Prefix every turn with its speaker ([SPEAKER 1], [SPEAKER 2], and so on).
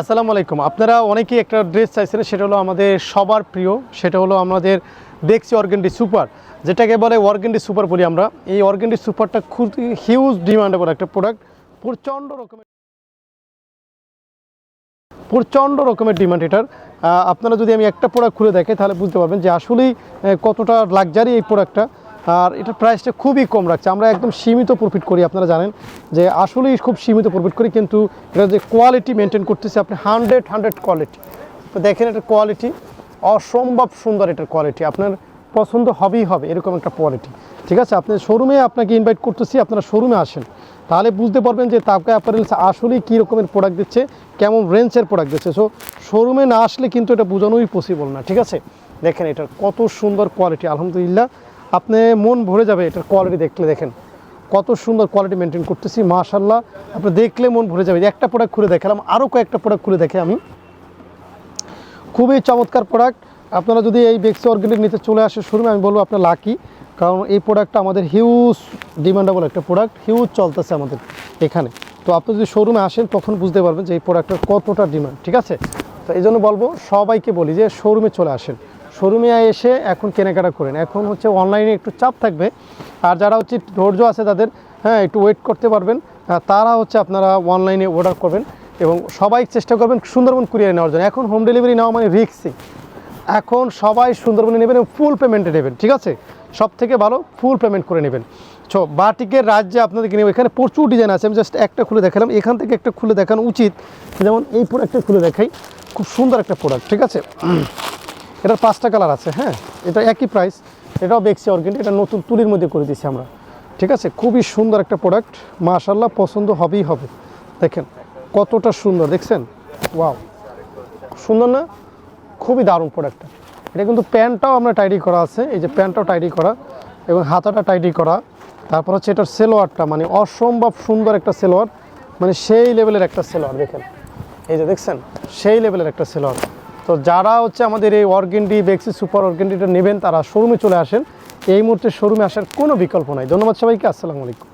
[SPEAKER 1] আসসালামু আলাইকুম। আপনারা অনেকেই একটা ড্রেস চাইছিলেন, সেটা হলো আমাদের সবার প্রিয়, সেটা হলো আমাদের বেক্সি অর্গেন্ডি সুপার যেটাকে বলে অর্গেন্ডি সুপার বলি আমরা। এই অর্গেন্ডি সুপারটা খুব হিউজ ডিমান্ডেবল একটা প্রোডাক্ট প্রচণ্ড রকমের প্রচণ্ড রকমের ডিমান্ড এটার। আপনারা যদি আমি একটা প্রোডাক্ট খুলে দেখে, তাহলে বুঝতে পারবেন যে আসলেই কতটা লাক্সারি এই প্রোডাক্টটা আর এটার প্রাইসটা খুবই কম রাখছে। আমরা একদম সীমিত প্রফিট করি, আপনারা জানেন যে আসলেই খুব সীমিত প্রফিট করি, কিন্তু এটা যে কোয়ালিটি মেনটেন করতেছে আপনি হান্ড্রেড হান্ড্রেড কোয়ালিটি তো দেখেন এটার কোয়ালিটি অসম্ভব সুন্দর এটার কোয়ালিটি আপনার পছন্দ হবেই হবে, এরকম একটা কোয়ালিটি ঠিক আছে? আপনি শোরুমে আপনাকে ইনভাইট করতেছি, আপনারা শোরুমে আসেন। তাহলে বুঝতে পারবেন যে তাপকা অ্যাপারেলস আসলেই কী রকমের প্রোডাক্ট দিচ্ছে, কেমন রেঞ্জের প্রোডাক্ট দিচ্ছে। সো শোরুমে না আসলে কিন্তু এটা বোঝানোই পসিবল না, ঠিক আছে? দেখেন এটার কত সুন্দর কোয়ালিটি আলহামদুলিল্লাহ। আপনি মন ভরে যাবে এটার কোয়ালিটি দেখলে, দেখেন। কত সুন্দর কোয়ালিটি মেনটেন করতেছি মাশাল্লাহ আপনি দেখলে মন ভরে যাবে। একটা প্রোডাক্ট খুলে দেখালাম আরও কয়েকটা প্রোডাক্ট খুলে দেখে আমি। খুবই চমৎকার প্রোডাক্ট আপনারা যদি এই বেক্সি অর্গ্যানিক নিতে চলে আসে শোরুমে আমি বলব আপনার লাকি কারণ এই প্রোডাক্টটা আমাদের হিউজ ডিমান্ডেবল একটা প্রোডাক্ট হিউজ চলতেছে আমাদের এখানে। তো আপনি যদি শোরুমে আসেন, তখন বুঝতে পারবেন যে এই প্রোডাক্টের কতটা ডিমান্ড ঠিক আছে? তো এই জন্য বলব, সবাইকে বলি যে শোরুমে চলে আসেন। শোরুমে এসে এখন কেনাকাটা করেন। এখন হচ্ছে অনলাইনে একটু চাপ থাকবে। আর যারা হচ্ছে ধৈর্য আছে তাদের হ্যাঁ একটু ওয়েট করতে পারবেন। তারা হচ্ছে আপনারা অনলাইনে অর্ডার করবেন এবং সবাই চেষ্টা করবেন সুন্দরবন কুরিয়ারে নেওয়ার জন্য। এখন হোম ডেলিভারি নেওয়া মানে রিক্সি এখন সবাই সুন্দরবনে নেবেন এবং ফুল পেমেন্টে নেবেন, ঠিক আছে? সব থেকে ভালো ফুল পেমেন্ট করে নেবেন। ছো বাটিকের রাজ্যে আপনাদেরকে নেব এখানে প্রচুর ডিজাইন আছে। আমি জাস্ট একটা খুলে দেখালাম। এখান থেকে একটা খুলে দেখানো উচিত। যেমন এই প্রোডাক্টটা খুলে দেখাই। খুব সুন্দর একটা প্রোডাক্ট ঠিক আছে? এটার পাঁচটা কালার আছে হ্যাঁ? এটা একই প্রাইস এটাও বেক্সি অর্গেন্ট এটা নতুন তুলির মধ্যে করে দিয়েছি আমরা। ঠিক আছে? খুবই সুন্দর একটা প্রোডাক্ট মাশাল্লাহ পছন্দ হবেই হবে। দেখেন, কতটা সুন্দর, দেখছেন? ওয়াও সুন্দর না? খুবই দারুণ প্রোডাক্টটা এটা কিন্তু প্যান্টটাও আমরা টাইডি করা আছে, এই যে প্যান্টটাও টাইডি করা এবং হাতাটা টাইডি করা। তারপর হচ্ছে এটার সেলোয়ারটা মানে অসম্ভব সুন্দর একটা সেলোয়ার মানে সেই লেভেলের একটা সেলোয়ার, দেখেন। এই যে দেখছেন? সেই লেভেলের একটা সেলোয়ার। তো যারা হচ্ছে আমাদের এই অর্গেন্ডি, বেক্সি সুপার অর্গেন্ডিটা নেবেন, তারা শোরুমে চলে আসেন। এই মুহূর্তে শোরুমে আসার কোনো বিকল্প নাই। ধন্যবাদ সবাইকে, আসসালামু আলাইকুম।